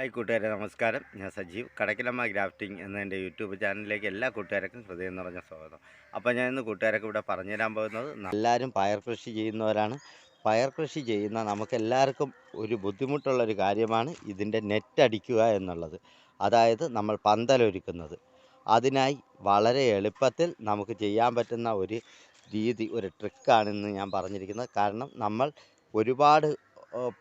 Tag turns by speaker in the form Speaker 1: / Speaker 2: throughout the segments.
Speaker 1: hi കൂട്ടുകാരെ നമസ്കാരം ഞാൻ സജീവ് കടക്കിലമ്മ ഗ്രാഫ്റ്റിംഗ് എന്ന എൻ്റെ യൂട്യൂബ് ചാനലിലേക്ക് എല്ലാ കൂട്ടുകാർക്കും ഹൃദയം നിറഞ്ഞ സ്വാഗതം അപ്പോൾ ഞാൻ ഇന്ന് കൂട്ടുകാരൊക്കെ ഇവിടെ പറഞ്ഞു തരാൻ പോകുന്നത് എല്ലാവരും പയർ കൃഷി ചെയ്യുന്നവരാണ് പയർ കൃഷി ചെയ്യുന്ന നമുക്കെല്ലാവർക്കും ഒരു ബുദ്ധിമുട്ടുള്ളൊരു കാര്യമാണ് ഇതിൻ്റെ നെറ്റ് അടിക്കുക എന്നുള്ളത് അതായത് നമ്മൾ പന്തലൊരുക്കുന്നത് അതിനായി വളരെ എളുപ്പത്തിൽ നമുക്ക് ചെയ്യാൻ പറ്റുന്ന ഒരു രീതി ഒരു ട്രിക്കാണെന്ന് ഞാൻ പറഞ്ഞിരിക്കുന്നത് കാരണം നമ്മൾ ഒരുപാട്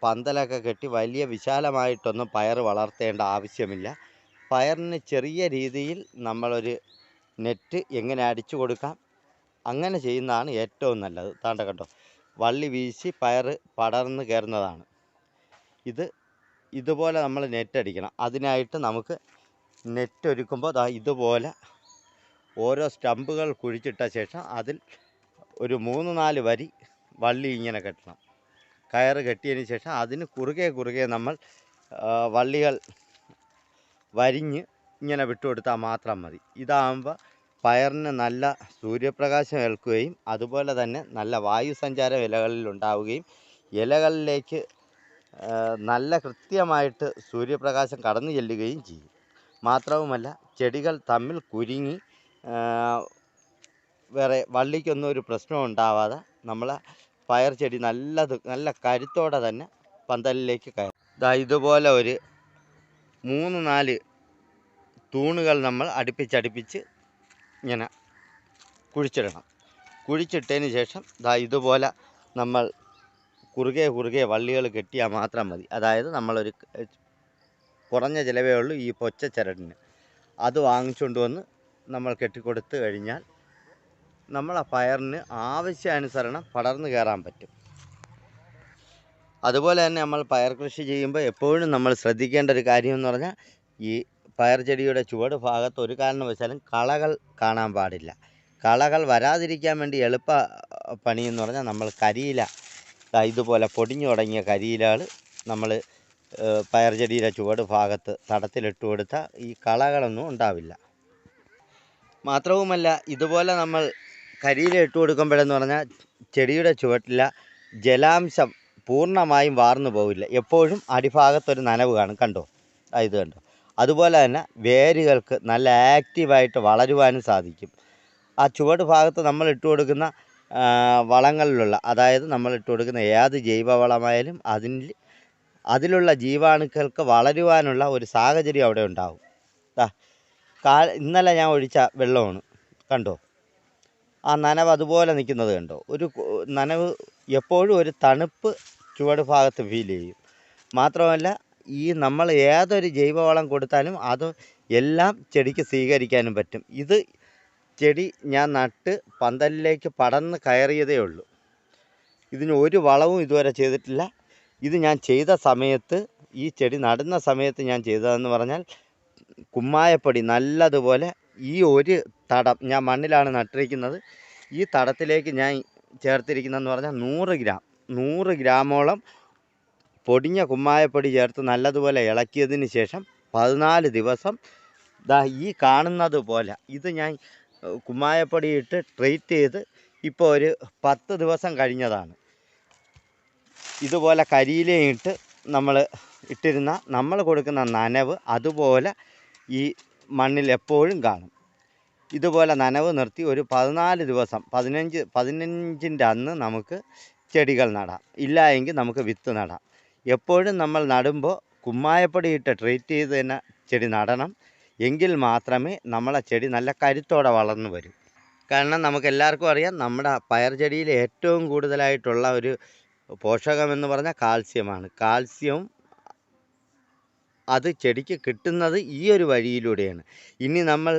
Speaker 1: പന്തലൊക്കെ കെട്ടി വലിയ വിശാലമായിട്ടൊന്നും പയർ വളർത്തേണ്ട ആവശ്യമില്ല പയറിന് ചെറിയ രീതിയിൽ നമ്മളൊരു നെറ്റ് എങ്ങനെ അടിച്ചു കൊടുക്കാം അങ്ങനെ ചെയ്യുന്നതാണ് ഏറ്റവും നല്ലത് താണ്ട കണ്ടോ വള്ളി വീശി പയർ പടർന്ന് കയറുന്നതാണ് ഇത് ഇതുപോലെ നമ്മൾ നെറ്റ് അടിക്കണം അതിനായിട്ട് നമുക്ക് നെറ്റ് ഒരുക്കുമ്പോൾ ദാ ഇതുപോലെ ഓരോ സ്റ്റമ്പുകൾ കുഴിച്ചിട്ട ശേഷം അതിൽ ഒരു മൂന്ന് നാല് വരി വള്ളി ഇങ്ങനെ കെട്ടണം കയറ് കെട്ടിയതിന് ശേഷം അതിന് കുറുകെ കുറുകെ നമ്മൾ വള്ളികൾ വരിഞ്ഞ് ഇങ്ങനെ വിട്ടുകൊടുത്താൽ മാത്രം മതി ഇതാകുമ്പോൾ പയറിന് നല്ല സൂര്യപ്രകാശം ഏൽക്കുകയും അതുപോലെ തന്നെ നല്ല വായുസഞ്ചാരം ഇലകളിൽ ഉണ്ടാവുകയും ഇലകളിലേക്ക് നല്ല കൃത്യമായിട്ട് സൂര്യപ്രകാശം കടന്നു ചെല്ലുകയും ചെയ്യും മാത്രവുമല്ല ചെടികൾ തമ്മിൽ കുരുങ്ങി വേറെ വള്ളിക്കൊന്നും ഒരു പ്രശ്നം ഉണ്ടാവാതെ നമ്മൾ പയർ ചെടി നല്ലത് നല്ല കരുത്തോടെ തന്നെ പന്തലിലേക്ക് കയറും ഇതാ ഇതുപോലെ ഒരു മൂന്ന് നാല് തൂണുകൾ നമ്മൾ അടുപ്പിച്ചടുപ്പിച്ച് ഇങ്ങനെ കുഴിച്ചിടണം കുഴിച്ചിട്ടതിന് ശേഷം ദാ ഇതുപോലെ നമ്മൾ കുറുകെ കുറുകെ വള്ളികൾ കെട്ടിയാൽ മാത്രം മതി അതായത് നമ്മളൊരു കുറഞ്ഞ ചിലവേ ഉള്ളൂ ഈ പൊച്ച ചിരടിന് അത് വാങ്ങിച്ചുകൊണ്ട് വന്ന് നമ്മൾ കെട്ടിക്കൊടുത്ത് കഴിഞ്ഞാൽ നമ്മളെ പയറിന് ആവശ്യാനുസരണം പടർന്ന് കയറാൻ പറ്റും അതുപോലെ തന്നെ നമ്മൾ പയർ കൃഷി ചെയ്യുമ്പോൾ എപ്പോഴും നമ്മൾ ശ്രദ്ധിക്കേണ്ട ഒരു കാര്യം എന്ന് പറഞ്ഞാൽ ഈ പയർ ചെടിയുടെ ചുവട് ഭാഗത്ത് ഒരു കാരണവശാലും കളകൾ കാണാൻ പാടില്ല കളകൾ വരാതിരിക്കാൻ വേണ്ടി എളുപ്പ പണിയെന്ന് പറഞ്ഞാൽ നമ്മൾ കരിയില ഇതുപോലെ പൊടിഞ്ഞു തുടങ്ങിയ കരിയിലകൾ നമ്മൾ പയർ ചെടിയുടെ ചുവട് ഭാഗത്ത് തടത്തിലിട്ട് കൊടുത്താൽ ഈ കളകളൊന്നും ഉണ്ടാവില്ല മാത്രവുമല്ല ഇതുപോലെ നമ്മൾ കരിയിൽ ഇട്ട് കൊടുക്കുമ്പോഴെന്ന് പറഞ്ഞാൽ ചെടിയുടെ ചുവട്ടിലെ ജലാംശം പൂർണ്ണമായും വാർന്നു പോവില്ല എപ്പോഴും അടിഭാഗത്തൊരു നനവ് കാണും കണ്ടോ ഇത് കണ്ടോ അതുപോലെ തന്നെ വേരുകൾക്ക് നല്ല ആക്റ്റീവായിട്ട് വളരുവാനും സാധിക്കും ആ ചുവട് ഭാഗത്ത് നമ്മൾ ഇട്ട് കൊടുക്കുന്ന വളങ്ങളിലുള്ള അതായത് നമ്മൾ ഇട്ട് കൊടുക്കുന്ന ഏത് ജൈവവളമായാലും അതിൽ അതിലുള്ള ജീവാണുക്കൾക്ക് വളരുവാനുള്ള ഒരു സാഹചര്യം അവിടെ ഉണ്ടാവും കാ ഇന്നലെ ഞാൻ ഒഴിച്ച വെള്ളമാണ് കണ്ടോ ആ നനവ് അതുപോലെ നിൽക്കുന്നത് കണ്ടോ ഒരു നനവ് എപ്പോഴും ഒരു തണുപ്പ് ചുവട് ഭാഗത്ത് ഫീൽ ചെയ്യും മാത്രമല്ല ഈ നമ്മൾ ഏതൊരു ജൈവവളം കൊടുത്താലും അത് എല്ലാം ചെടിക്ക് സ്വീകരിക്കാനും പറ്റും ഇത് ചെടി ഞാൻ നട്ട് പന്തലിലേക്ക് പടന്ന് കയറിയതേ ഉള്ളൂ ഇതിന് ഒരു വളവും ഇതുവരെ ചെയ്തിട്ടില്ല ഇത് ഞാൻ ചെയ്ത സമയത്ത് ഈ ചെടി നടുന്ന സമയത്ത് ഞാൻ ചെയ്തതെന്ന് പറഞ്ഞാൽ കുമ്മായപ്പൊടി നല്ലതുപോലെ ഈ ഒരു തടം ഞാൻ മണ്ണിലാണ് നട്ടിരിക്കുന്നത് ഈ തടത്തിലേക്ക് ഞാൻ ചേർത്തിരിക്കുന്നതെന്ന് പറഞ്ഞാൽ നൂറ് ഗ്രാം നൂറ് ഗ്രാമോളം പൊടിഞ്ഞ കുമ്മായപ്പൊടി ചേർത്ത് നല്ലതുപോലെ ഇളക്കിയതിന് ശേഷം പതിനാല് ദിവസം ദാ ഈ കാണുന്നത് പോലെ ഇത് ഞാൻ കുമ്മായപ്പൊടി ഇട്ട് ട്രീറ്റ് ചെയ്ത് ഇപ്പോൾ ഒരു പത്ത് ദിവസം കഴിഞ്ഞതാണ് ഇതുപോലെ കരിയിലയും ഇട്ട് നമ്മൾ ഇട്ടിരുന്ന നമ്മൾ കൊടുക്കുന്ന നനവ് അതുപോലെ ഈ മണ്ണിൽ എപ്പോഴും കാണും ഇതുപോലെ നനവ് നിർത്തി ഒരു പതിനാല് ദിവസം പതിനഞ്ച് പതിനഞ്ചിൻ്റെ അന്ന് നമുക്ക് ചെടികൾ നടാം ഇല്ല എങ്കിൽ നമുക്ക് വിത്ത് നടാം എപ്പോഴും നമ്മൾ നടുമ്പോൾ കുമ്മായപ്പൊടി ഇട്ട് ട്രീറ്റ് ചെയ്ത് തന്നെ ചെടി നടണം എങ്കിൽ മാത്രമേ നമ്മളെ ചെടി നല്ല കരുത്തോടെ വളർന്നു വരൂ കാരണം നമുക്ക് എല്ലാവർക്കും അറിയാം നമ്മുടെ പയർ ചെടിയിൽ ഏറ്റവും കൂടുതലായിട്ടുള്ള ഒരു പോഷകമെന്ന് പറഞ്ഞാൽ കാൽസ്യമാണ് കാൽസ്യവും അത് ചെടിക്ക് കിട്ടുന്നത് ഈ ഒരു വഴിയിലൂടെയാണ് ഇനി നമ്മൾ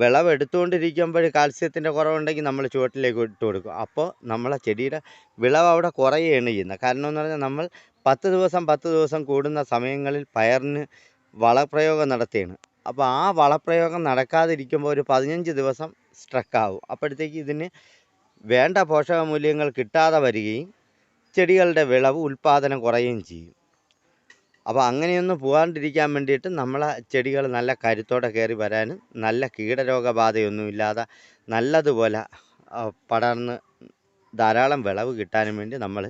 Speaker 1: വിളവെടുത്തുകൊണ്ടിരിക്കുമ്പോൾ കാൽസ്യത്തിൻ്റെ കുറവുണ്ടെങ്കിൽ നമ്മൾ ചുവട്ടിലേക്ക് ഇട്ട് കൊടുക്കും അപ്പോൾ നമ്മളെ ചെടിയുടെ വിളവ് അവിടെ കുറയുകയാണ് ചെയ്യുന്നത് കാരണം എന്ന് പറഞ്ഞാൽ നമ്മൾ പത്ത് ദിവസം പത്ത് ദിവസം കൂടുന്ന സമയങ്ങളിൽ പയറിന് വളപ്രയോഗം നടത്തുകയാണ് അപ്പോൾ ആ വളപ്രയോഗം നടക്കാതിരിക്കുമ്പോൾ ഒരു പതിനഞ്ച് ദിവസം സ്ട്രക്കാവും അപ്പോഴത്തേക്ക് ഇതിന് വേണ്ട പോഷകമൂല്യങ്ങൾ കിട്ടാതെ വരികയും ചെടികളുടെ വിളവ് ഉൽപ്പാദനം കുറയുകയും ചെയ്യും അപ്പോൾ അങ്ങനെയൊന്നും പോകാണ്ടിരിക്കാൻ വേണ്ടിയിട്ട് നമ്മളെ ചെടികൾ നല്ല കരുത്തോടെ കയറി വരാനും നല്ല കീടരോഗബാധയൊന്നും ഇല്ലാതെ നല്ലതുപോലെ പടർന്ന് ധാരാളം വിളവ് കിട്ടാനും വേണ്ടി നമ്മൾ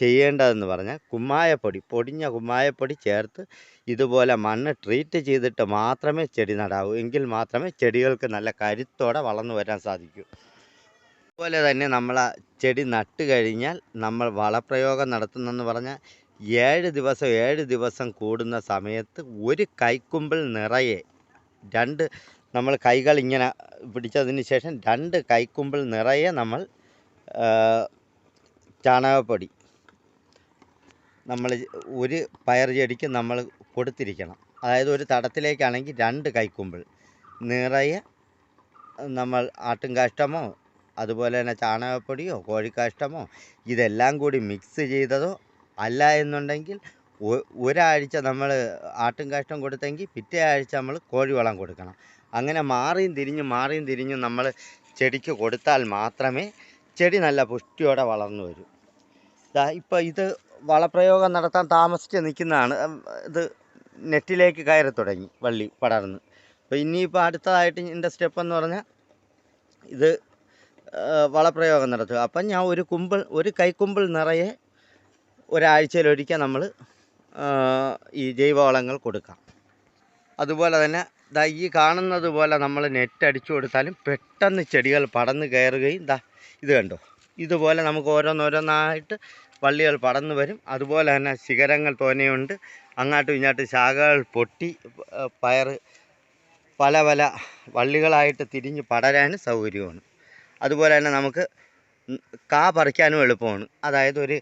Speaker 1: ചെയ്യേണ്ടതെന്ന് പറഞ്ഞാൽ കുമ്മായപ്പൊടി പൊടിഞ്ഞ കുമ്മായപ്പൊടി ചേർത്ത് ഇതുപോലെ മണ്ണ് ട്രീറ്റ് ചെയ്തിട്ട് മാത്രമേ ചെടി നടാവൂ എങ്കിൽ മാത്രമേ ചെടികൾക്ക് നല്ല കരുത്തോടെ വളർന്നു വരാൻ സാധിക്കൂ അതുപോലെ തന്നെ നമ്മൾ ചെടി നട്ട് കഴിഞ്ഞാൽ നമ്മൾ വളപ്രയോഗം നടത്തുന്നതെന്ന് പറഞ്ഞാൽ ഏഴ് ദിവസം ഏഴ് ദിവസം കൂടുന്ന സമയത്ത് ഒരു കൈക്കുമ്പിൾ നിറയെ രണ്ട് നമ്മൾ കൈകൾ ഇങ്ങനെ പിടിച്ചതിന് ശേഷം രണ്ട് കൈക്കുമ്പിൾ നിറയെ നമ്മൾ ചാണകപ്പൊടി നമ്മൾ ഒരു പയർ ചെടിക്ക് നമ്മൾ കൊടുത്തിരിക്കണം അതായത് ഒരു തടത്തിലേക്കാണെങ്കിൽ രണ്ട് കൈക്കുമ്പിൾ നിറയെ നമ്മൾ ആട്ടുംകാഷ്ടമോ അതുപോലെ തന്നെ ചാണകപ്പൊടിയോ കോഴിക്കാഷ്ടമോ ഇതെല്ലാം കൂടി മിക്സ് ചെയ്തതോ അല്ല എന്നുണ്ടെങ്കിൽ ഒരാഴ്ച നമ്മൾ ആട്ടും കാഷ്ടം കൊടുത്തെങ്കിൽ പിറ്റേ ആഴ്ച നമ്മൾ കോഴിവളം കൊടുക്കണം അങ്ങനെ മാറിയും തിരിഞ്ഞും മാറിയും തിരിഞ്ഞും നമ്മൾ ചെടിക്ക് കൊടുത്താൽ മാത്രമേ ചെടി നല്ല പുഷ്ടിയോടെ വളർന്നു വരൂ ഇപ്പോൾ ഇത് വളപ്രയോഗം നടത്താൻ താമസിച്ച് നിൽക്കുന്നതാണ് ഇത് നെറ്റിലേക്ക് കയറി തുടങ്ങി വള്ളി പടർന്ന് അപ്പോൾ ഇനിയിപ്പോൾ അടുത്തതായിട്ട് എൻ്റെ സ്റ്റെപ്പെന്ന് പറഞ്ഞാൽ ഇത് വളപ്രയോഗം നടത്തുക അപ്പം ഞാൻ ഒരു കുമ്പിൾ ഒരു കൈക്കുമ്പിൾ നിറയെ ഒരാഴ്ചയിലൊരിക്കൽ നമ്മൾ ഈ ജൈവവളങ്ങൾ കൊടുക്കാം അതുപോലെ തന്നെ ദാ ഈ കാണുന്നത് പോലെ നമ്മൾ നെറ്റ് അടിച്ചു കൊടുത്താലും പെട്ടെന്ന് ചെടികൾ പടന്ന് കയറുകയും ദാ ഇത് കണ്ടോ ഇതുപോലെ നമുക്ക് ഓരോന്നോരോന്നായിട്ട് വള്ളികൾ പടന്നു വരും അതുപോലെ തന്നെ ശിഖരങ്ങൾ തോനെയുണ്ട് അങ്ങാട്ട് ഇങ്ങോട്ടും ശാഖകൾ പൊട്ടി പയർ പല പല വള്ളികളായിട്ട് തിരിഞ്ഞ് പടരാനും സൗകര്യമാണ് അതുപോലെ തന്നെ നമുക്ക് കാ പറിക്കാനും എളുപ്പമാണ് അതായത് ഒരു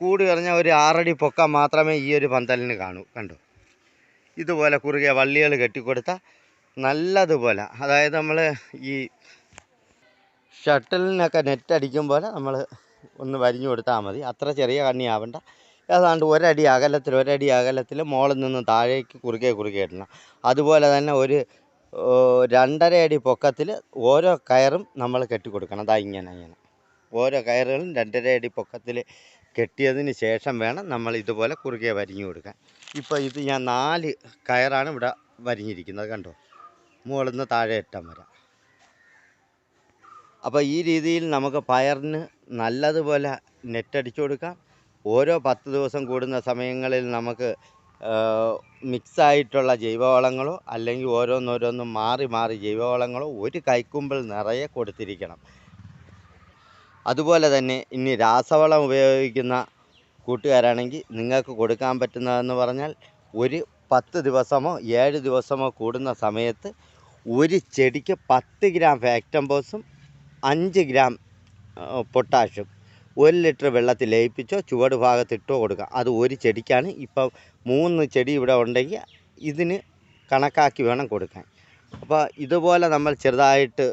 Speaker 1: കൂടി പറഞ്ഞാൽ ഒരു ആറടി പൊക്കം മാത്രമേ ഈ ഒരു പന്തലിന് കാണൂ കണ്ടോ ഇതുപോലെ കുറുകെ വള്ളികൾ കെട്ടിക്കൊടുത്ത നല്ലതുപോലെ അതായത് നമ്മൾ ഈ ഷട്ടിലിനൊക്കെ നെറ്റ് അടിക്കും പോലെ നമ്മൾ ഒന്ന് വരിഞ്ഞു കൊടുത്താൽ മതി അത്ര ചെറിയ കണ്ണി ആവണ്ട ഏതാണ്ട് ഒരടി അകലത്തിൽ ഒരടി അകലത്തിൽ മോളിൽ നിന്ന് താഴേക്ക് കുറുകെ കുറുകെ ഇടണം അതുപോലെ തന്നെ ഒരു രണ്ടര അടി പൊക്കത്തിൽ ഓരോ കയറും നമ്മൾ കെട്ടിക്കൊടുക്കണം അതാ ഇങ്ങനെ ഇങ്ങനെ ഓരോ കയറുകളും രണ്ടര അടി പൊക്കത്തിൽ കെട്ടിയതിന് ശേഷം വേണം നമ്മൾ ഇതുപോലെ കുറുകെ വരിഞ്ഞു കൊടുക്കാൻ ഇപ്പോൾ ഇത് ഞാൻ നാല് കയറാണ് ഇവിടെ വരിഞ്ഞിരിക്കുന്നത് കണ്ടോ മുകളിൽ നിന്ന് താഴെ എട്ടാൻ വരെ അപ്പോൾ ഈ രീതിയിൽ നമുക്ക് പയറിന് നല്ലതുപോലെ നെറ്റടിച്ചു കൊടുക്കാം ഓരോ പത്ത് ദിവസം കൂടുന്ന സമയങ്ങളിൽ നമുക്ക് മിക്സായിട്ടുള്ള ജൈവവളങ്ങളോ അല്ലെങ്കിൽ ഓരോന്നോരോന്നും മാറി മാറി ജൈവവളങ്ങളോ ഒരു കൈക്കുമ്പിൾ നിറയെ കൊടുത്തിരിക്കണം അതുപോലെ തന്നെ ഇനി രാസവളം ഉപയോഗിക്കുന്ന കൂട്ടുകാരാണെങ്കിൽ നിങ്ങൾക്ക് കൊടുക്കാൻ പറ്റുന്നതെന്ന് പറഞ്ഞാൽ ഒരു പത്ത് ദിവസമോ ഏഴ് ദിവസമോ കൂടുന്ന സമയത്ത് ഒരു ചെടിക്ക് പത്ത് ഗ്രാം ഫാക്ടംബോസും അഞ്ച് ഗ്രാം പൊട്ടാഷും ഒരു ലിറ്റർ വെള്ളത്തിൽ ലയിപ്പിച്ചോ ചുവട് ഭാഗത്തിട്ടോ കൊടുക്കുക അത് ഒരു ചെടിക്കാണ് ഇപ്പം മൂന്ന് ചെടി ഇവിടെ ഉണ്ടെങ്കിൽ ഇതിന് കണക്കാക്കി വേണം കൊടുക്കാൻ അപ്പോൾ ഇതുപോലെ നമ്മൾ ചെറുതായിട്ട്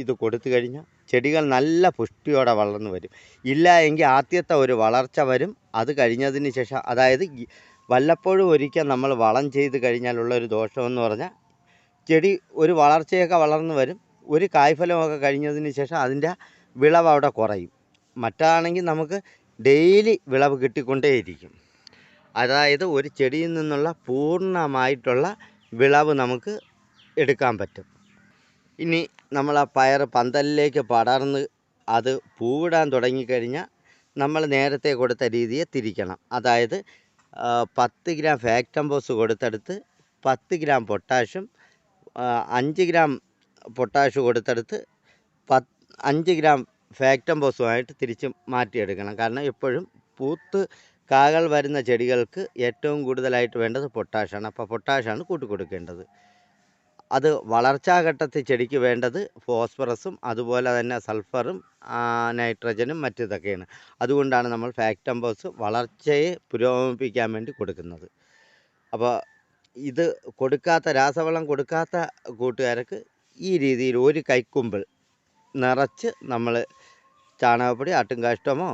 Speaker 1: ഇത് കൊടുത്തു കഴിഞ്ഞാൽ ചെടികൾ നല്ല പുഷ്ടിയോടെ വളർന്നു വരും ഇല്ല എങ്കിൽ ആദ്യത്തെ ഒരു വളർച്ച വരും അത് കഴിഞ്ഞതിന് ശേഷം അതായത് വല്ലപ്പോഴും ഒരിക്കൽ നമ്മൾ വളം ചെയ്ത് കഴിഞ്ഞാലുള്ള ഒരു ദോഷമെന്ന് പറഞ്ഞാൽ ചെടി ഒരു വളർച്ചയൊക്കെ വളർന്നു വരും ഒരു കായ്ഫലമൊക്കെ കഴിഞ്ഞതിന് ശേഷം അതിൻ്റെ വിളവ് അവിടെ കുറയും മറ്റാണെങ്കിൽ നമുക്ക് ഡെയിലി വിളവ് കിട്ടിക്കൊണ്ടേയിരിക്കും അതായത് ഒരു ചെടിയിൽ നിന്നുള്ള പൂർണ്ണമായിട്ടുള്ള വിളവ് നമുക്ക് എടുക്കാൻ പറ്റും ഇനി നമ്മൾ ആ പയർ പന്തലിലേക്ക് പടർന്ന് അത് പൂവിടാൻ തുടങ്ങിക്കഴിഞ്ഞാൽ നമ്മൾ നേരത്തെ കൊടുത്ത രീതിയെ തിരിക്കണം അതായത് പത്ത് ഗ്രാം ഫാക്ടംബോസ് കൊടുത്തെടുത്ത് പത്ത് ഗ്രാം പൊട്ടാഷും അഞ്ച് ഗ്രാം പൊട്ടാഷ് കൊടുത്തെടുത്ത് പത്ത് അഞ്ച് ഗ്രാം ഫാക്ടംബോസുമായിട്ട് തിരിച്ച് മാറ്റിയെടുക്കണം കാരണം എപ്പോഴും പൂത്ത് കാകൾ വരുന്ന ചെടികൾക്ക് ഏറ്റവും കൂടുതലായിട്ട് വേണ്ടത് പൊട്ടാഷാണ് അപ്പോൾ പൊട്ടാഷാണ് കൂട്ടിക്കൊടുക്കേണ്ടത് അത് വളർച്ചാഘട്ടത്തിൽ ചെടിക്ക് വേണ്ടത് ഫോസ്ഫറസും അതുപോലെ തന്നെ സൾഫറും നൈട്രജനും മറ്റിതൊക്കെയാണ് അതുകൊണ്ടാണ് നമ്മൾ ഫാക്ടംബോസ് വളർച്ചയെ പുരോഗമിപ്പിക്കാൻ വേണ്ടി കൊടുക്കുന്നത് അപ്പോൾ ഇത് കൊടുക്കാത്ത രാസവളം കൊടുക്കാത്ത കൂട്ടുകാർക്ക് ഈ രീതിയിൽ ഒരു കൈക്കുമ്പിൾ നിറച്ച് നമ്മൾ ചാണകപ്പൊടി കാഷ്ടമോ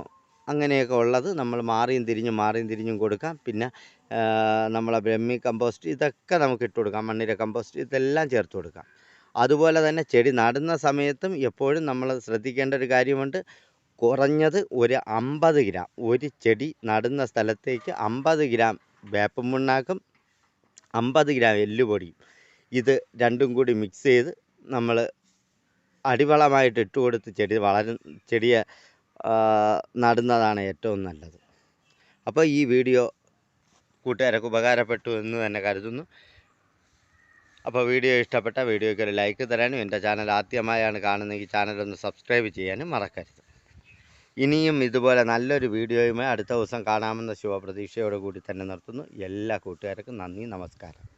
Speaker 1: അങ്ങനെയൊക്കെ ഉള്ളത് നമ്മൾ മാറിയും തിരിഞ്ഞും മാറിയും തിരിഞ്ഞും കൊടുക്കാം പിന്നെ നമ്മളെ ബ്രഹ്മി കമ്പോസ്റ്റ് ഇതൊക്കെ നമുക്ക് ഇട്ട് കൊടുക്കാം മണ്ണിര കമ്പോസ്റ്റ് ഇതെല്ലാം ചേർത്ത് കൊടുക്കാം അതുപോലെ തന്നെ ചെടി നടുന്ന സമയത്തും എപ്പോഴും നമ്മൾ ശ്രദ്ധിക്കേണ്ട ഒരു കാര്യമുണ്ട് കുറഞ്ഞത് ഒരു അമ്പത് ഗ്രാം ഒരു ചെടി നടുന്ന സ്ഥലത്തേക്ക് അമ്പത് ഗ്രാം വേപ്പം പിണ്ണാക്കും അമ്പത് ഗ്രാം എല്ലുപൊടിയും ഇത് രണ്ടും കൂടി മിക്സ് ചെയ്ത് നമ്മൾ അടിവളമായിട്ട് ഇട്ട് കൊടുത്ത് ചെടി വളരു ചെടിയെ നടുന്നതാണ് ഏറ്റവും നല്ലത് അപ്പോൾ ഈ വീഡിയോ കൂട്ടുകാരൊക്കെ ഉപകാരപ്പെട്ടു എന്ന് തന്നെ കരുതുന്നു അപ്പോൾ വീഡിയോ ഇഷ്ടപ്പെട്ട വീഡിയോയ്ക്ക് ഒരു ലൈക്ക് തരാനും എൻ്റെ ചാനൽ ആദ്യമായാണ് കാണുന്നതെങ്കിൽ ചാനലൊന്ന് സബ്സ്ക്രൈബ് ചെയ്യാനും മറക്കരുത് ഇനിയും ഇതുപോലെ നല്ലൊരു വീഡിയോയുമായി അടുത്ത ദിവസം കാണാമെന്ന ശുഭപ്രതീക്ഷയോടുകൂടി തന്നെ നിർത്തുന്നു എല്ലാ കൂട്ടുകാർക്കും നന്ദി നമസ്കാരം